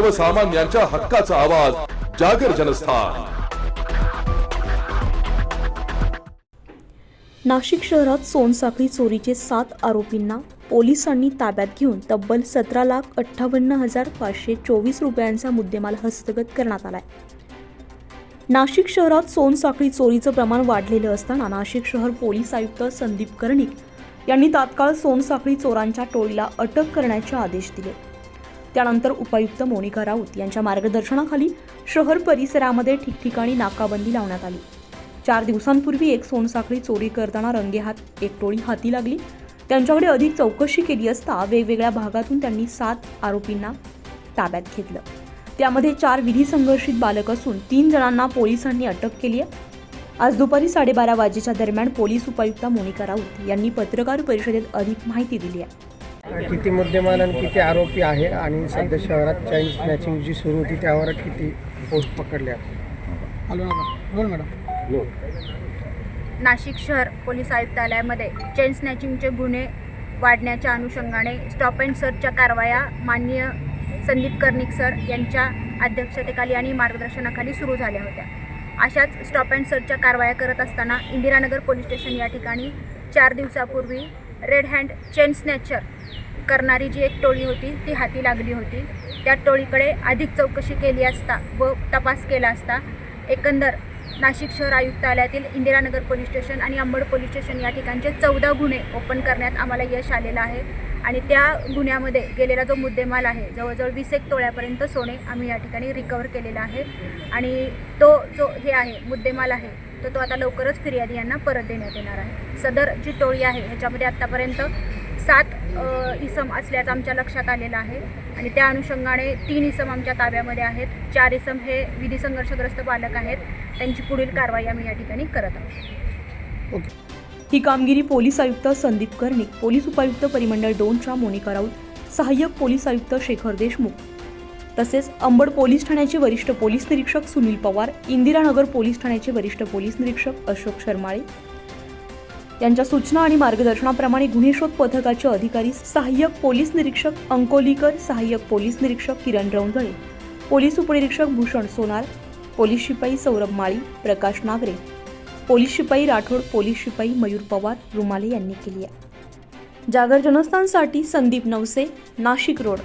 सर्वसामान्यांच्या हक्काचा आवाज जागर जनस्थान. नाशिक शहरात सोनसाखळी चोरीचे सात आरोपींना पोलिसांनी ताब्यात घेऊन तब्बल सतरा लाख अठ्ठावन्न हजार पाचशे चोवीस रुपयांचा मुद्देमाल हस्तगत करण्यात आलाय. नाशिक शहरात सोनसाखळी चोरीचं प्रमाण वाढलेलं असताना नाशिक शहर पोलीस आयुक्त संदीप कर्णिक यांनी तात्काळ सोनसाखळी चोरांच्या टोळीला अटक करण्याचे आदेश दिले. त्यानंतर उपायुक्त मोनिका राऊत यांच्या मार्गदर्शनाखाली शहर परिसरामध्ये ठिकठिकाणी नाकाबंदी लावण्यात आली. चार दिवसांपूर्वी एक सोनसाखळी चोरी करताना रंगेहात एक टोळी हाती लागली. त्यांच्याकडे अधिक चौकशी केली असता वेगवेगळ्या भागातून त्यांनी सात आरोपींना ताब्यात घेतलं. त्यामध्ये चार विधी संघर्षित बालक असून तीन जणांना पोलिसांनी अटक केली आहे. आज दुपारी साडेबारा वाजेच्या दरम्यान पोलीस उपायुक्त मोनिका राऊत यांनी पत्रकार परिषदेत अधिक माहिती दिली आहे. किती मुद्देमाल आणि किती आरोपी आहे आणि सध्या शहरात चाईल्ड स्नॅचिंग जी सुरू होती त्यावर किती पोस्ट पकडल्या बोल मॅडम. नाशिक शहर पोलीस आयुक्तालयामध्ये चेन स्नॅचिंगचे गुन्हे वाढण्याच्या अनुषंगाने स्टॉप अँड सर्चच्या कारवाया माननीय संदीप कर्णिक सर यांच्या अध्यक्षतेखाली आणि मार्गदर्शनाखाली सुरू झाल्या होत्या. अशाच स्टॉप अँड सर्चच्या कारवाया करत असताना इंदिरानगर पोलीस स्टेशन या ठिकाणी चार दिवसापूर्वी रेड हँड चेन स्नॅचर करणारी जी एक टोळी होती ती हाती लागली होती. त्या टोळीकडे अधिक चौकशी केली असता व तपास केला असता एकंदर नाशिक शहर आयुक्तालयातील इंदिरानगर पोलीस स्टेशन आणि अंबड पोलीस स्टेशन या ठिकाणचे चौदा गुन्हे ओपन करण्यात आम्हाला यश आलेलं आहे. आणि त्या गुन्ह्यामध्ये गेलेला जो मुद्देमाल आहे जवळजवळ वीस एक तोळ्यापर्यंत सोने आम्ही या ठिकाणी रिकवर केलेला आहे. आणि तो जो हे आहे मुद्देमाल आहे तर तो आता लवकरच फिर्यादी यांना परत देण्यात येणार आहे. सदर जी टोळी आहे ह्याच्यामध्ये आत्तापर्यंत सात इसम असल्याचं आमच्या लक्षात आलेलं आहे. आणि त्या अनुषंगाने तीन इसम आमच्या ताब्यामध्ये आहेत. चार इसम हे विधी संघर्षग्रस्त पालक आहेत. त्यांची पुढील कारवाई आम्ही या ठिकाणी करत आहोत. ही कामगिरी पोलीस आयुक्त संदीप कर्णिक पोलीस उपायुक्त परिमंडळ दोनच्या मोनिका राऊत सहाय्यक पोलीस आयुक्त शेखर देशमुख. तसेच अंबड पोलीस ठाण्याचे वरिष्ठ पोलीस निरीक्षक सुनील पवार इंदिरानगर पोलीस ठाण्याचे वरिष्ठ पोलीस निरीक्षक अशोक शर्माळे. यांच्या सूचना आणि मार्गदर्शनाप्रमाणे गुन्हे शोध पथकाचे अधिकारी सहाय्यक पोलीस निरीक्षक अंकोलीकर सहाय्यक पोलीस निरीक्षक किरण रौंदळे पोलीस उपनिरीक्षक भूषण सोनार पोलीस शिपाई सौरभ माळी प्रकाश नागरे. पोलीस शिपाई राठोड पोलीस शिपाई मयूर पवार रुमाले यांनी केली आहे. जागर जनस्थानसाठी संदीप नवसे नाशिक रोड.